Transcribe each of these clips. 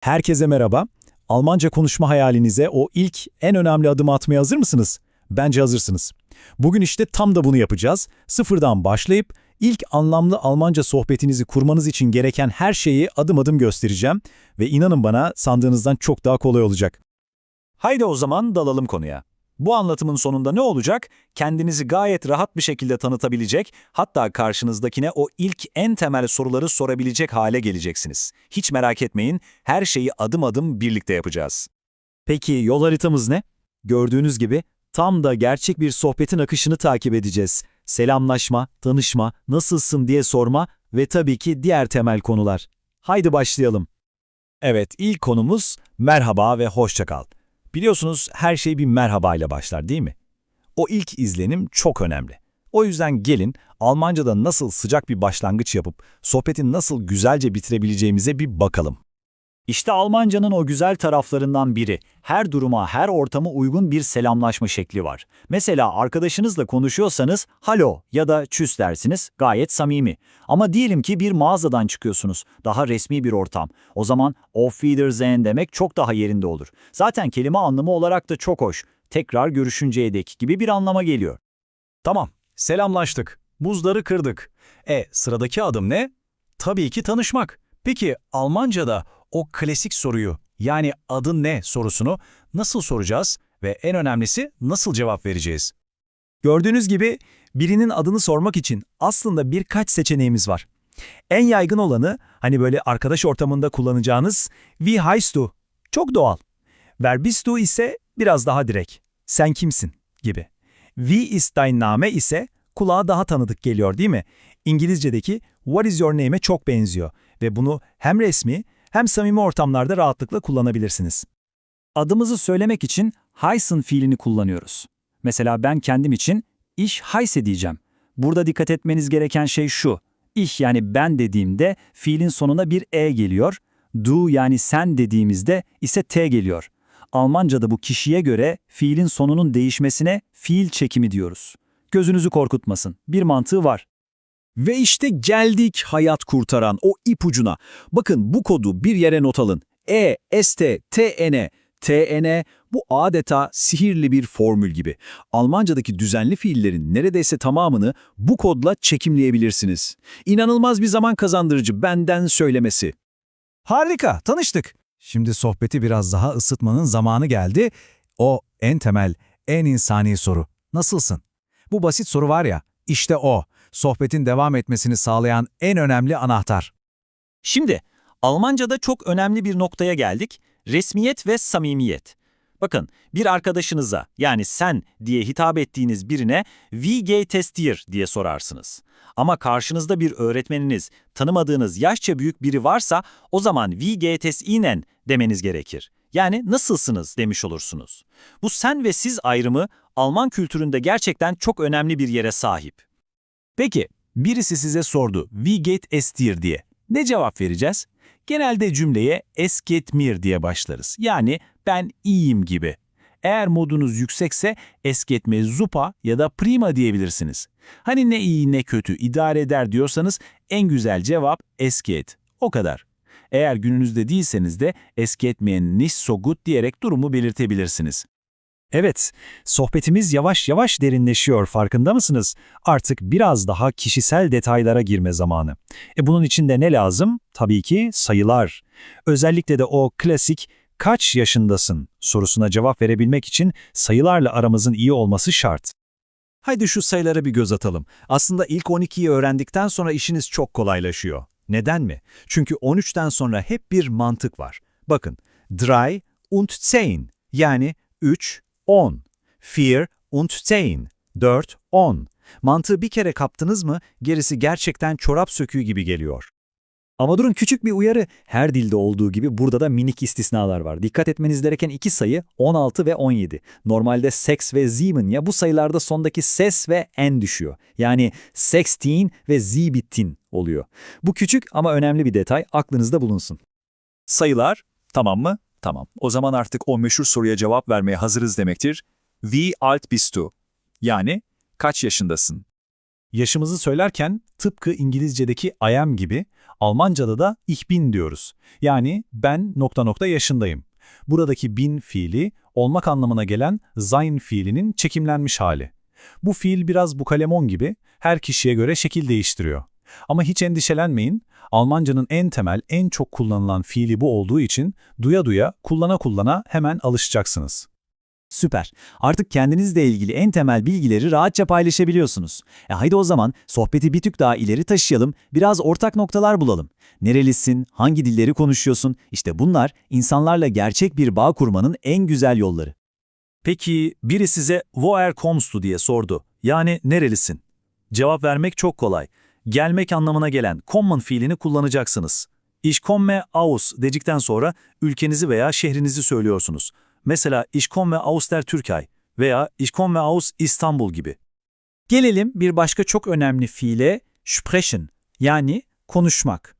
Herkese merhaba. Almanca konuşma hayalinize o ilk en önemli adımı atmaya hazır mısınız? Bence hazırsınız. Bugün işte tam da bunu yapacağız. Sıfırdan başlayıp ilk anlamlı Almanca sohbetinizi kurmanız için gereken her şeyi adım adım göstereceğim ve inanın bana sandığınızdan çok daha kolay olacak. Haydi o zaman dalalım konuya. Bu anlatımın sonunda ne olacak? Kendinizi gayet rahat bir şekilde tanıtabilecek, hatta karşınızdakine o ilk en temel soruları sorabilecek hale geleceksiniz. Hiç merak etmeyin, her şeyi adım adım birlikte yapacağız. Peki yol haritamız ne? Gördüğünüz gibi tam da gerçek bir sohbetin akışını takip edeceğiz. Selamlaşma, tanışma, nasılsın diye sorma ve tabii ki diğer temel konular. Haydi başlayalım. Evet, ilk konumuz merhaba ve hoşça kal. Biliyorsunuz her şey bir merhaba ile başlar değil mi? O ilk izlenim çok önemli. O yüzden gelin Almanca'da nasıl sıcak bir başlangıç yapıp sohbeti nasıl güzelce bitirebileceğimize bir bakalım. İşte Almanca'nın o güzel taraflarından biri. Her duruma, her ortama uygun bir selamlaşma şekli var. Mesela arkadaşınızla konuşuyorsanız halo ya da çüs dersiniz gayet samimi. Ama diyelim ki bir mağazadan çıkıyorsunuz. Daha resmi bir ortam. O zaman auf Wiedersehen demek çok daha yerinde olur. Zaten kelime anlamı olarak da çok hoş. Tekrar görüşünceye dek gibi bir anlama geliyor. Tamam, selamlaştık. Buzları kırdık. E, sıradaki adım ne? Tabii ki tanışmak. Peki Almanca'da o klasik soruyu, yani adın ne sorusunu nasıl soracağız ve en önemlisi nasıl cevap vereceğiz? Gördüğünüz gibi birinin adını sormak için aslında birkaç seçeneğimiz var. En yaygın olanı hani böyle arkadaş ortamında kullanacağınız wie heißt du? Çok doğal. Wer bist du ise biraz daha direkt. Sen kimsin? gibi. Wie ist dein Name ise kulağa daha tanıdık geliyor değil mi? İngilizce'deki what is your name'e çok benziyor ve bunu hem resmi hem samimi ortamlarda rahatlıkla kullanabilirsiniz. Adımızı söylemek için heißen fiilini kullanıyoruz. Mesela ben kendim için ich heiße diyeceğim. Burada dikkat etmeniz gereken şey şu. Ich yani ben dediğimde fiilin sonuna bir e geliyor. Du yani sen dediğimizde ise t geliyor. Almanca'da bu kişiye göre fiilin sonunun değişmesine fiil çekimi diyoruz. Gözünüzü korkutmasın. Bir mantığı var. Ve işte geldik hayat kurtaran o ipucuna. Bakın bu kodu bir yere not alın. E, S, T, T, N. TN bu adeta sihirli bir formül gibi. Almancadaki düzenli fiillerin neredeyse tamamını bu kodla çekimleyebilirsiniz. İnanılmaz bir zaman kazandırıcı benden söylemesi. Harika, tanıştık. Şimdi sohbeti biraz daha ısıtmanın zamanı geldi. O en temel, en insani soru. Nasılsın? Bu basit soru var ya, işte o. Sohbetin devam etmesini sağlayan en önemli anahtar. Şimdi Almanca'da çok önemli bir noktaya geldik. Resmiyet ve samimiyet. Bakın bir arkadaşınıza yani sen diye hitap ettiğiniz birine wie geht es dir diye sorarsınız. Ama karşınızda bir öğretmeniniz, tanımadığınız yaşça büyük biri varsa o zaman wie geht es Ihnen demeniz gerekir. Yani nasılsınız demiş olursunuz. Bu sen ve siz ayrımı Alman kültüründe gerçekten çok önemli bir yere sahip. Peki, birisi size sordu, wie geht es dir diye. Ne cevap vereceğiz? Genelde cümleye es geht mir diye başlarız. Yani ben iyiyim gibi. Eğer modunuz yüksekse es geht mir super ya da prima diyebilirsiniz. Hani ne iyi ne kötü idare eder diyorsanız en güzel cevap es geht. O kadar. Eğer gününüzde değilseniz de es geht mir nicht so gut diyerek durumu belirtebilirsiniz. Evet, sohbetimiz yavaş yavaş derinleşiyor farkında mısınız? Artık biraz daha kişisel detaylara girme zamanı. E bunun için de ne lazım? Tabii ki sayılar. Özellikle de o klasik kaç yaşındasın sorusuna cevap verebilmek için sayılarla aramızın iyi olması şart. Haydi şu sayılara bir göz atalım. Aslında ilk 12'yi öğrendikten sonra işiniz çok kolaylaşıyor. Neden mi? Çünkü 13'ten sonra hep bir mantık var. Bakın, drei und zehn yani 3, 10. Vier und zehn. 4, 10. Mantığı bir kere kaptınız mı gerisi gerçekten çorap söküğü gibi geliyor. Ama durun küçük bir uyarı. Her dilde olduğu gibi burada da minik istisnalar var. Dikkat etmeniz gereken iki sayı 16 ve 17. Normalde sex ve sieben ya bu sayılarda sondaki ses ve en düşüyor. Yani sexteen ve siebzehn oluyor. Bu küçük ama önemli bir detay aklınızda bulunsun. Sayılar, tamam mı? Tamam. O zaman artık o meşhur soruya cevap vermeye hazırız demektir. Wie alt bist du? Yani kaç yaşındasın? Yaşımızı söylerken tıpkı İngilizce'deki I am gibi Almanca'da da ich bin diyoruz. Yani ben nokta nokta yaşındayım. Buradaki bin fiili olmak anlamına gelen sein fiilinin çekimlenmiş hali. Bu fiil biraz bukalemon gibi her kişiye göre şekil değiştiriyor. Ama hiç endişelenmeyin, Almancanın en temel, en çok kullanılan fiili bu olduğu için duya duya, kullana kullana hemen alışacaksınız. Süper. Artık kendinizle ilgili en temel bilgileri rahatça paylaşabiliyorsunuz. E haydi o zaman sohbeti bir tık daha ileri taşıyalım, biraz ortak noktalar bulalım. Nerelisin, hangi dilleri konuşuyorsun? İşte bunlar insanlarla gerçek bir bağ kurmanın en güzel yolları. Peki biri size woher kommst diye sordu. Yani nerelisin? Cevap vermek çok kolay. Gelmek anlamına gelen kommen fiilini kullanacaksınız. Ich komme aus dedikten sonra ülkenizi veya şehrinizi söylüyorsunuz. Mesela Ich komme aus der Türkei veya Ich komme aus İstanbul gibi. Gelelim bir başka çok önemli fiile sprechen yani konuşmak.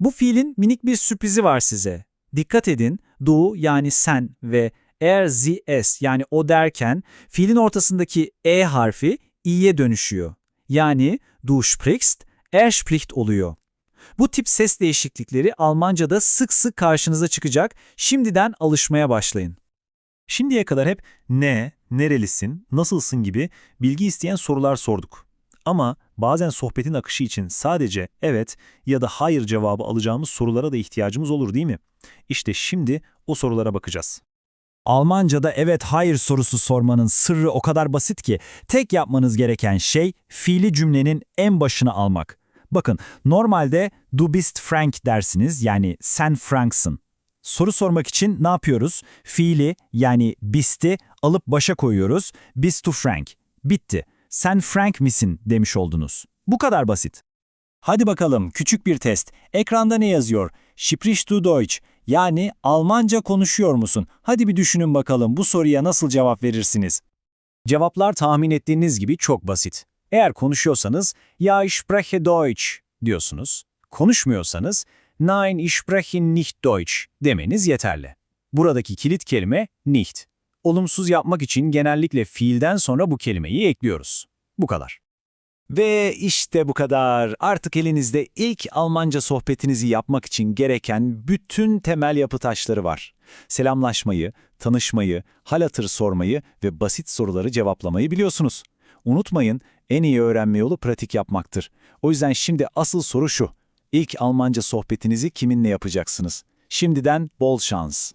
Bu fiilin minik bir sürprizi var size. Dikkat edin du yani sen ve er sie es yani o derken fiilin ortasındaki e harfi i'ye dönüşüyor. Yani du sprichst, er spricht oluyor. Bu tip ses değişiklikleri Almanca'da sık sık karşınıza çıkacak. Şimdiden alışmaya başlayın. Şimdiye kadar hep ne, nerelisin, nasılsın gibi bilgi isteyen sorular sorduk. Ama bazen sohbetin akışı için sadece evet ya da hayır cevabı alacağımız sorulara da ihtiyacımız olur değil mi? İşte şimdi o sorulara bakacağız. Almanca'da evet hayır sorusu sormanın sırrı o kadar basit ki tek yapmanız gereken şey fiili cümlenin en başına almak. Bakın normalde du bist Frank dersiniz yani sen Franksın. Soru sormak için ne yapıyoruz? Fiili yani bist'i alıp başa koyuyoruz. Bist du Frank. Bitti. Sen Frank misin demiş oldunuz. Bu kadar basit. Hadi bakalım küçük bir test. Ekranda ne yazıyor? Sprichst du Deutsch? Yani Almanca konuşuyor musun? Hadi bir düşünün bakalım bu soruya nasıl cevap verirsiniz? Cevaplar tahmin ettiğiniz gibi çok basit. Eğer konuşuyorsanız Ja, ich spreche Deutsch diyorsunuz. Konuşmuyorsanız Nein, ich spreche nicht Deutsch demeniz yeterli. Buradaki kilit kelime nicht. Olumsuz yapmak için genellikle fiilden sonra bu kelimeyi ekliyoruz. Bu kadar. Ve işte bu kadar. Artık elinizde ilk Almanca sohbetinizi yapmak için gereken bütün temel yapı taşları var. Selamlaşmayı, tanışmayı, hal hatır sormayı ve basit soruları cevaplamayı biliyorsunuz. Unutmayın, en iyi öğrenme yolu pratik yapmaktır. O yüzden şimdi asıl soru şu. İlk Almanca sohbetinizi kiminle yapacaksınız? Şimdiden bol şans.